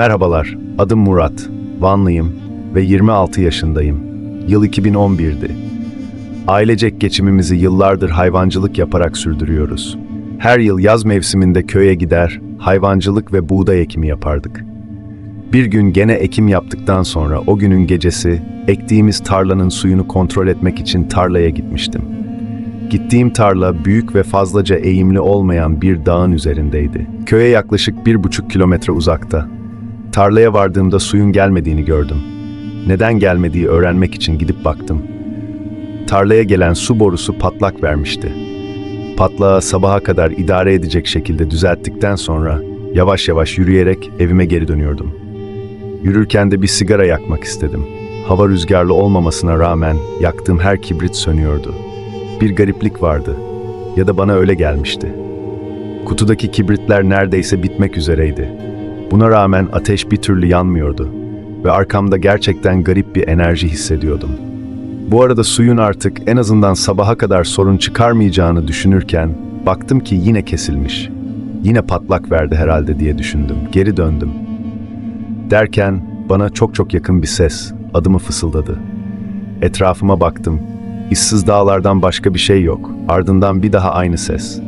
Merhabalar, adım Murat. Vanlıyım ve 26 yaşındayım. Yıl 2011'di. Ailecek geçimimizi yıllardır hayvancılık yaparak sürdürüyoruz. Her yıl yaz mevsiminde köye gider, hayvancılık ve buğday ekimi yapardık. Bir gün gene ekim yaptıktan sonra o günün gecesi ektiğimiz tarlanın suyunu kontrol etmek için tarlaya gitmiştim. Gittiğim tarla büyük ve fazlaca eğimli olmayan bir dağın üzerindeydi. Köye yaklaşık bir buçuk kilometre uzakta. Tarlaya vardığımda suyun gelmediğini gördüm. Neden gelmediği öğrenmek için gidip baktım. Tarlaya gelen su borusu patlak vermişti. Patlağı sabaha kadar idare edecek şekilde düzelttikten sonra yavaş yavaş yürüyerek evime geri dönüyordum. Yürürken de bir sigara yakmak istedim. Hava rüzgarlı olmamasına rağmen yaktığım her kibrit sönüyordu. Bir gariplik vardı ya da bana öyle gelmişti. Kutudaki kibritler neredeyse bitmek üzereydi. Buna rağmen ateş bir türlü yanmıyordu ve arkamda gerçekten garip bir enerji hissediyordum. Bu arada suyun artık en azından sabaha kadar sorun çıkarmayacağını düşünürken baktım ki yine kesilmiş. Yine patlak verdi herhalde diye düşündüm. Geri döndüm. Derken bana çok çok yakın bir ses adımı fısıldadı. Etrafıma baktım. İşsiz dağlardan başka bir şey yok. Ardından bir daha aynı ses.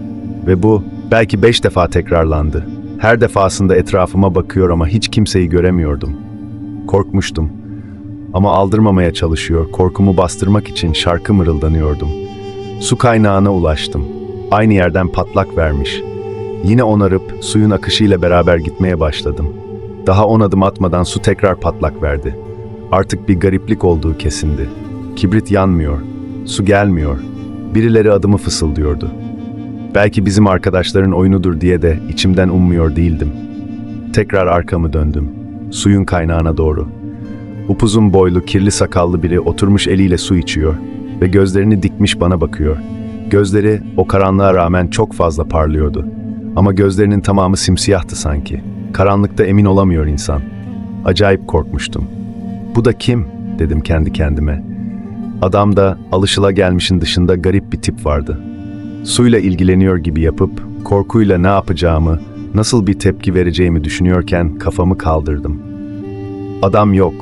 Ve bu belki beş defa tekrarlandı. Her defasında etrafıma bakıyor ama hiç kimseyi göremiyordum. Korkmuştum. Ama aldırmamaya çalışıyor, korkumu bastırmak için şarkı mırıldanıyordum. Su kaynağına ulaştım. Aynı yerden patlak vermiş. Yine onarıp suyun akışıyla beraber gitmeye başladım. Daha on adım atmadan su tekrar patlak verdi. Artık bir gariplik olduğu kesindi. Kibrit yanmıyor, su gelmiyor. Birileri adımı fısıldıyordu. Belki bizim arkadaşların oyunudur diye de içimden ummuyor değildim. Tekrar arkamı döndüm. Suyun kaynağına doğru. Upuzun boylu, kirli sakallı biri oturmuş eliyle su içiyor ve gözlerini dikmiş bana bakıyor. Gözleri o karanlığa rağmen çok fazla parlıyordu. Ama gözlerinin tamamı simsiyahtı sanki. Karanlıkta emin olamıyor insan. Acayip korkmuştum. Bu da kim? dedim kendi kendime. Adamda alışılagelmişin dışında garip bir tip vardı. Suyla ilgileniyor gibi yapıp korkuyla ne yapacağımı, nasıl bir tepki vereceğimi düşünüyorken kafamı kaldırdım. Adam yok.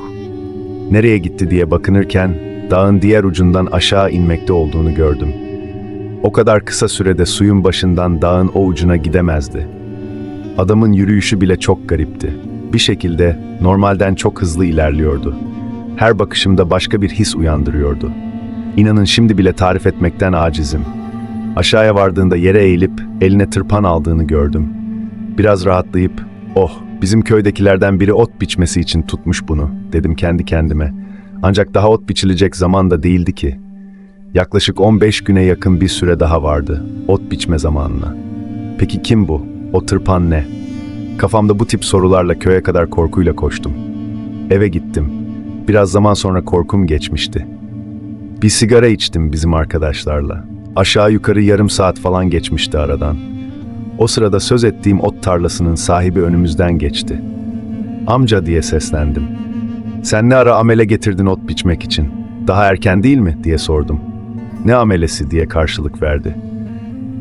Nereye gitti diye bakınırken dağın diğer ucundan aşağı inmekte olduğunu gördüm. O kadar kısa sürede suyun başından dağın o ucuna gidemezdi. Adamın yürüyüşü bile çok garipti. Bir şekilde normalden çok hızlı ilerliyordu. Her bakışımda başka bir his uyandırıyordu. İnanın şimdi bile tarif etmekten acizim. Aşağıya vardığında yere eğilip eline tırpan aldığını gördüm. Biraz rahatlayıp, oh bizim köydekilerden biri ot biçmesi için tutmuş bunu dedim kendi kendime. Ancak daha ot biçilecek zaman da değildi ki. Yaklaşık 15 güne yakın bir süre daha vardı ot biçme zamanına. Peki kim bu? O tırpan ne? Kafamda bu tip sorularla köye kadar korkuyla koştum. Eve gittim. Biraz zaman sonra korkum geçmişti. Bir sigara içtim bizim arkadaşlarla. Aşağı yukarı yarım saat falan geçmişti aradan. O sırada söz ettiğim ot tarlasının sahibi önümüzden geçti. Amca diye seslendim. Sen ne ara amele getirdin ot biçmek için? Daha erken değil mi diye sordum. Ne amelesi diye karşılık verdi.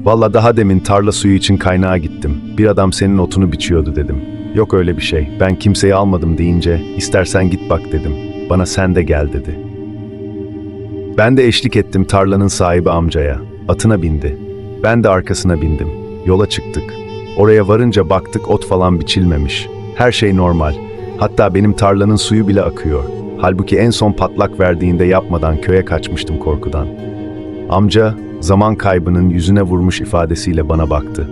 Valla daha demin tarla suyu için kaynağa gittim. Bir adam senin otunu biçiyordu dedim. Yok öyle bir şey. Ben kimseyi almadım deyince istersen git bak dedim. Bana sen de gel dedi. Ben de eşlik ettim tarlanın sahibi amcaya. Atına bindi. Ben de arkasına bindim. Yola çıktık. Oraya varınca baktık ot falan biçilmemiş. Her şey normal. Hatta benim tarlanın suyu bile akıyor. Halbuki en son patlak verdiğinde yapmadan köye kaçmıştım korkudan. Amca zaman kaybının yüzüne vurmuş ifadesiyle bana baktı.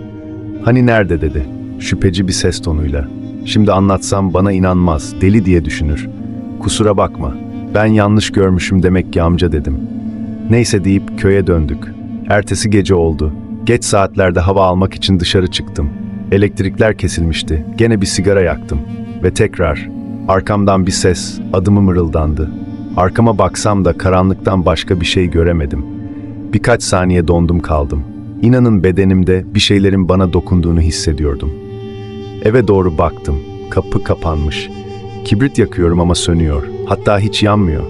Hani nerede dedi. Şüpheci bir ses tonuyla. Şimdi anlatsam bana inanmaz, deli diye düşünür. Kusura bakma, ben yanlış görmüşüm demek ki amca dedim. Neyse deyip köye döndük. Ertesi gece oldu. Geç saatlerde hava almak için dışarı çıktım. Elektrikler kesilmişti. Gene bir sigara yaktım. Ve tekrar arkamdan bir ses, adımı mırıldandı. Arkama baksam da karanlıktan başka bir şey göremedim. Birkaç saniye dondum kaldım. İnanın bedenimde bir şeylerin bana dokunduğunu hissediyordum. Eve doğru baktım. Kapı kapanmış. Kibrit yakıyorum ama sönüyor. Hatta hiç yanmıyor.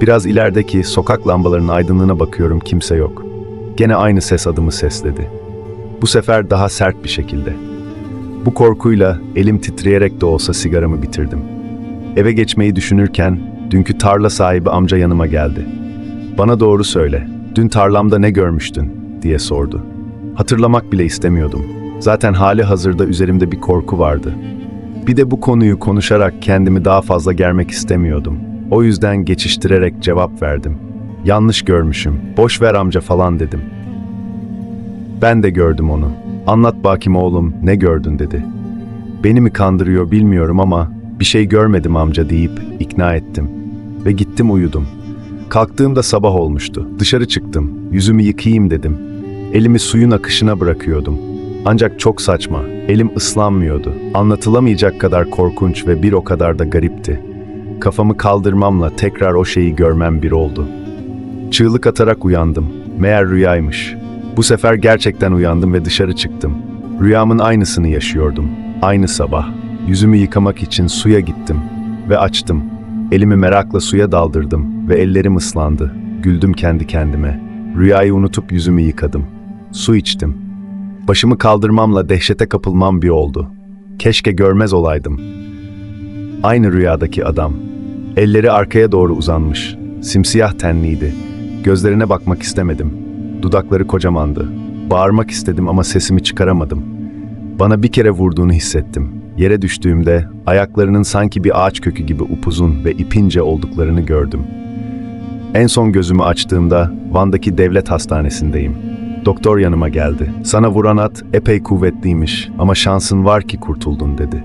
Biraz ilerideki sokak lambalarının aydınlığına bakıyorum kimse yok. Gene aynı ses adımı sesledi. Bu sefer daha sert bir şekilde. Bu korkuyla elim titreyerek de olsa sigaramı bitirdim. Eve geçmeyi düşünürken dünkü tarla sahibi amca yanıma geldi. Bana doğru söyle, dün tarlamda ne görmüştün diye sordu. Hatırlamak bile istemiyordum. Zaten hali hazırda üzerimde bir korku vardı. Bir de bu konuyu konuşarak kendimi daha fazla germek istemiyordum. O yüzden geçiştirerek cevap verdim. Yanlış görmüşüm, boş ver amca falan dedim. Ben de gördüm onu. Anlat bakayım oğlum, ne gördün dedi. Beni mi kandırıyor bilmiyorum ama bir şey görmedim amca deyip ikna ettim. Ve gittim uyudum. Kalktığımda sabah olmuştu. Dışarı çıktım. Yüzümü yıkayayım dedim. Elimi suyun akışına bırakıyordum. Ancak çok saçma. Elim ıslanmıyordu. Anlatılamayacak kadar korkunç ve bir o kadar da garipti. Kafamı kaldırmamla tekrar o şeyi görmem bir oldu. Çığlık atarak uyandım. Meğer rüyaymış. Bu sefer gerçekten uyandım ve dışarı çıktım. Rüyamın aynısını yaşıyordum. Aynı sabah. Yüzümü yıkamak için suya gittim ve açtım. Elimi merakla suya daldırdım ve ellerim ıslandı. Güldüm kendi kendime. Rüyayı unutup yüzümü yıkadım. Su içtim. Başımı kaldırmamla dehşete kapılmam bir oldu. Keşke görmez olaydım. Aynı rüyadaki adam. Elleri arkaya doğru uzanmış. Simsiyah tenliydi. Gözlerine bakmak istemedim. Dudakları kocamandı. Bağırmak istedim ama sesimi çıkaramadım. Bana bir kere vurduğunu hissettim. Yere düştüğümde ayaklarının sanki bir ağaç kökü gibi upuzun ve ipince olduklarını gördüm. En son gözümü açtığımda Van'daki devlet hastanesindeyim. Doktor yanıma geldi. Sana vuran at epey kuvvetliymiş ama şansın var ki kurtuldun dedi.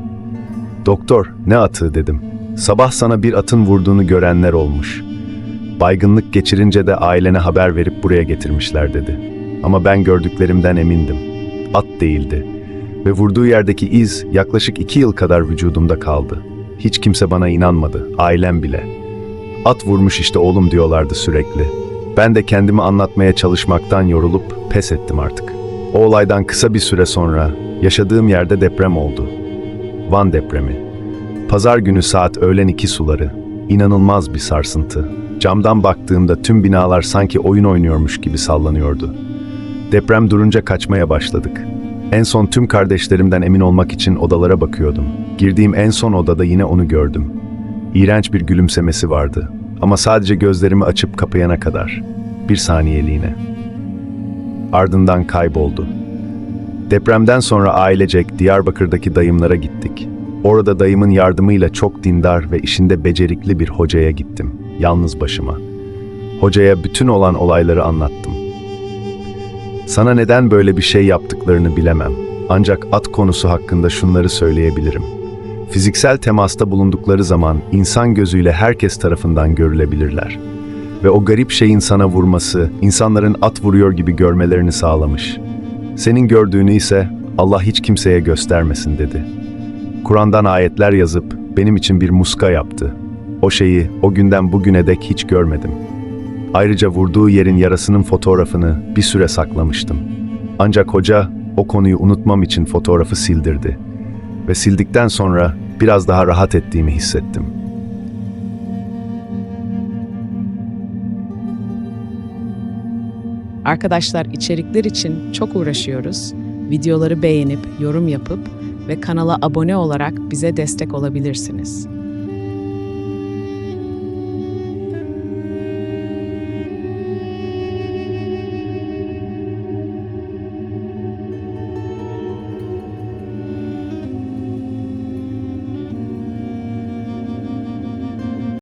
Doktor, ne atı dedim. Sabah sana bir atın vurduğunu görenler olmuş. Baygınlık geçirince de ailene haber verip buraya getirmişler dedi. Ama ben gördüklerimden emindim. At değildi. Ve vurduğu yerdeki iz yaklaşık iki yıl kadar vücudumda kaldı. Hiç kimse bana inanmadı, ailem bile. At vurmuş işte oğlum diyorlardı sürekli. Ben de kendimi anlatmaya çalışmaktan yorulup pes ettim artık. O olaydan kısa bir süre sonra yaşadığım yerde deprem oldu. Van depremi. Pazar günü saat öğlen iki suları. İnanılmaz bir sarsıntı. Camdan baktığımda tüm binalar sanki oyun oynuyormuş gibi sallanıyordu. Deprem durunca kaçmaya başladık. En son tüm kardeşlerimden emin olmak için odalara bakıyordum. Girdiğim en son odada yine onu gördüm. İğrenç bir gülümsemesi vardı. Ama sadece gözlerimi açıp kapayana kadar. Bir saniyeliğine. Ardından kayboldu. Depremden sonra ailecek Diyarbakır'daki dayımlara gittik. Orada dayımın yardımıyla çok dindar ve işinde becerikli bir hocaya gittim. Yalnız başıma. Hocaya bütün olan olayları anlattım. Sana neden böyle bir şey yaptıklarını bilemem. Ancak at konusu hakkında şunları söyleyebilirim. Fiziksel temasta bulundukları zaman insan gözüyle herkes tarafından görülebilirler. Ve o garip şeyin sana vurması, insanların at vuruyor gibi görmelerini sağlamış. Senin gördüğünü ise Allah hiç kimseye göstermesin dedi. Kur'an'dan ayetler yazıp benim için bir muska yaptı. O şeyi o günden bugüne dek hiç görmedim. Ayrıca vurduğu yerin yarasının fotoğrafını bir süre saklamıştım. Ancak hoca o konuyu unutmam için fotoğrafı sildirdi. Ve sildikten sonra biraz daha rahat ettiğimi hissettim. Arkadaşlar içerikler için çok uğraşıyoruz. Videoları beğenip, yorum yapıp ve kanala abone olarak bize destek olabilirsiniz.